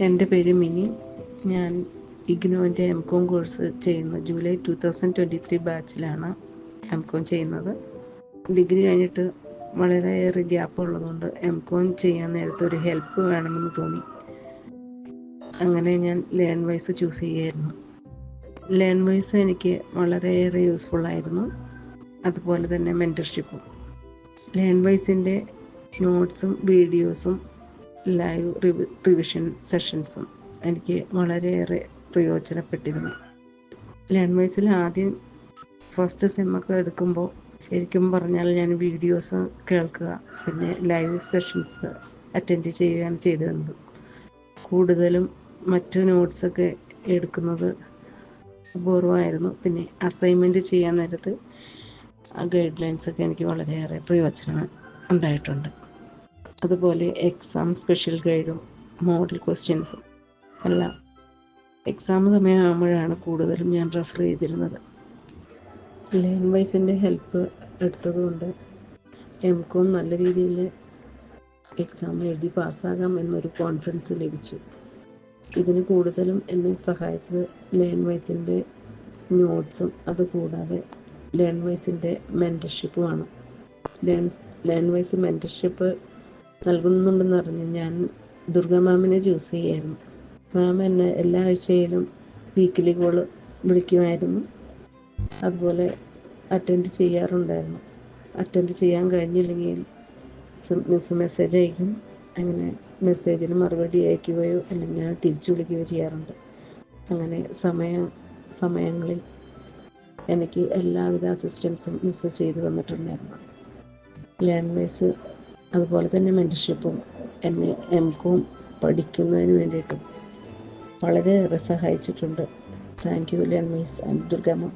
എന്റെ പേര് മിനി. ഞാൻ ഇഗ്നോന്റെ എം കോം കോഴ്സ് ചെയ്യുന്നു. July two thousand twenty three ബാച്ചിലാണ് M com ചെയ്യുന്നത്. ഡിഗ്രി കഴിഞ്ഞിട്ട് വളരെയേറെ ഗ്യാപ്പ് ഉള്ളതുകൊണ്ട് എം കോം ചെയ്യാൻ നേരത്തെ ഒരു ഹെൽപ്പ് വേണമെന്ന് തോന്നി. അങ്ങനെ ഞാൻ ലേൺ വൈസ് ചൂസ് ചെയ്യായിരുന്നു ലേൺ വൈസ് എനിക്ക് വളരെയേറെ യൂസ്ഫുൾ ആയിരുന്നു. അതുപോലെ തന്നെ മെന്റർഷിപ്പും ലേൺ വൈസിന്റെ നോട്ട്സും വീഡിയോസും ലൈവ് റിവിഷൻ സെഷൻസും എനിക്ക് വളരെയേറെ പ്രയോജനപ്പെട്ടിരുന്നു. ലാൻഡ്വൈസിൽ വൈസിൽ ആദ്യം ഫസ്റ്റ് സെമ്മൊക്കെ എടുക്കുമ്പോൾ ശരിക്കും പറഞ്ഞാൽ ഞാൻ വീഡിയോസ് കേൾക്കുക പിന്നെ ലൈവ് സെഷൻസ് അറ്റൻഡ് ചെയ്യുകയാണ് ചെയ്തിരുന്നത്. കൂടുതലും മറ്റു നോട്ട്സൊക്കെ എടുക്കുന്നത് അപൂർവമായിരുന്നു. പിന്നെ അസൈൻമെന്റ് ചെയ്യാൻ നേരത്ത് ആ ഗൈഡ് ലൈൻസൊക്കെ എനിക്ക് വളരെയേറെ പ്രയോജനം ഉണ്ടായിട്ടുണ്ട്. അതുപോലെ എക്സാം സ്പെഷ്യൽ ഗൈഡും മോഡൽ ക്വസ്റ്റ്യൻസും എല്ലാം. എക്സാം സമയമാകുമ്പോഴാണ് കൂടുതലും ഞാൻ റെഫർ ചെയ്തിരുന്നത്. ലൈൻ വൈസിന്റെ ഹെൽപ്പ് എടുത്തതുകൊണ്ട് എം കോം നല്ല രീതിയിൽ എക്സാം എഴുതി പാസ്സാകാം എന്നൊരു കോൺഫിഡൻസ് ലഭിച്ചു. ഇതിന് കൂടുതലും എന്നെ സഹായിച്ചത് ലേൺ വൈസിന്റെ നോട്ട്സും അതുകൂടാതെ ലേൺ വൈസിന്റെ മെന്റർഷിപ്പുമാണ് ലേൺ ലേൺ വൈസ് മെന്റർഷിപ്പ് നൽകുന്നുണ്ടെന്ന് അറിഞ്ഞ് ഞാൻ ദുർഗ മാമിനെ ചൂസ് ചെയ്യായിരുന്നു. മാം എന്നെ എല്ലാ ആഴ്ചയിലും വീക്കിലി കോൾ വിളിക്കുമായിരുന്നു. അതുപോലെ അറ്റൻഡ് ചെയ്യാറുണ്ടായിരുന്നു. അറ്റൻഡ് ചെയ്യാൻ കഴിഞ്ഞില്ലെങ്കിൽ മിസ് മെസ്സേജ് അയക്കും. അങ്ങനെ മെസ്സേജിന് മറുപടി അയക്കുകയോ അല്ലെങ്കിൽ തിരിച്ചു വിളിക്കുകയോ ചെയ്യാറുണ്ട്. അങ്ങനെ സമയ സമയങ്ങളിൽ എനിക്ക് എല്ലാവിധ അസിസ്റ്റൻസും മിസ് ചെയ്തു തന്നിട്ടുണ്ടായിരുന്നു. ലാംഗ്വേജ് അതുപോലെ തന്നെ മെന്റർഷിപ്പും എന്നെ എം കോം പഠിക്കുന്നതിന് വേണ്ടിയിട്ടും വളരെയേറെ സഹായിച്ചിട്ടുണ്ട്. Thank you language and Durgamma